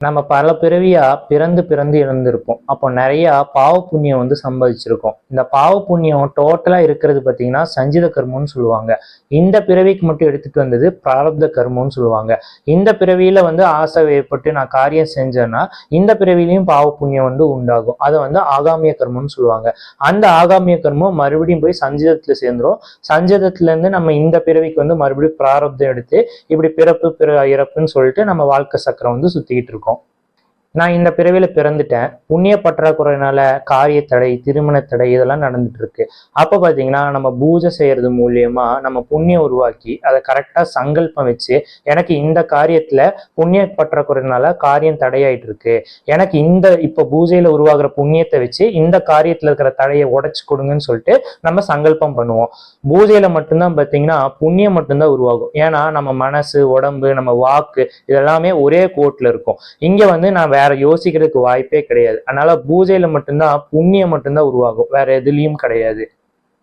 நம்ம பல பிறவியா பிறந்து பிறந்து இழந்திருப்போம் அப்போ நிறைய பாவ புண்ணியம் வந்து சம்பாதிச்சிருக்கோம். இந்த பாவ புண்ணியம் டோட்டலா இருக்கிறது பார்த்தீங்கன்னா சஞ்சித கர்மம்னு சொல்லுவாங்க. இந்த பிறவிக்கு மட்டும் எடுத்துட்டு வந்தது பிராரப்த கர்மம்னு சொல்லுவாங்க. இந்த பிறவியில வந்து ஆசை ஏற்பட்டு நான் காரியம் செஞ்சேன்னா இந்த பிறவிலையும் பாவ புண்ணியம் வந்து உண்டாகும். அதை வந்து ஆகாமிய கர்மம்னு சொல்லுவாங்க. அந்த ஆகாமிய கர்மம் மறுபடியும் போய் சஞ்சிதத்துல சேர்ந்துரும். சஞ்சிதத்துல இருந்து நம்ம இந்த பிறவிக்கு வந்து மறுபடியும் பிராரப்தம் எடுத்து இப்படி பிறப்பு பிற இறப்புன்னு சொல்லிட்டு நம்ம வாழ்க்கை சக்கரம் வந்து சுத்திக்கிட்டு இருக்கோம். நான் இந்த பிறவியில பிறந்துட்டேன். புண்ணிய பற்றாக்குறையினால காரிய தடை திருமண தடை இதெல்லாம் நடந்துட்டு இருக்கு அப்ப பாத்தீங்கன்னா நம்ம பூஜை செய்யறது மூலியமா நம்ம புண்ணியம் உருவாக்கி அதை கரெக்டா சங்கல்பம் வச்சு எனக்கு இந்த காரியத்துல புண்ணிய பற்றாக்குறையினால காரியம் தடையாயிட்டு இருக்கு எனக்கு இந்த இப்ப பூஜையில உருவாகிற புண்ணியத்தை வச்சு இந்த காரியத்துல இருக்கிற தடையை உடைச்சு கொடுங்கன்னு சொல்லிட்டு நம்ம சங்கல்பம் பண்ணுவோம். பூஜையில மட்டும்தான் பாத்தீங்கன்னா புண்ணியம் மட்டும்தான் உருவாகும். ஏன்னா நம்ம மனசு உடம்பு நம்ம வாக்கு இதெல்லாமே ஒரே கோட்ல இருக்கும். இங்க வந்து நான் வேற யோசிக்கிறதுக்கு வாய்ப்பே கிடையாது. அதனால பூஜையில மட்டும்தான் புண்ணியம் மட்டும்தான் உருவாகும். வேற எதுலயும் கிடையாது.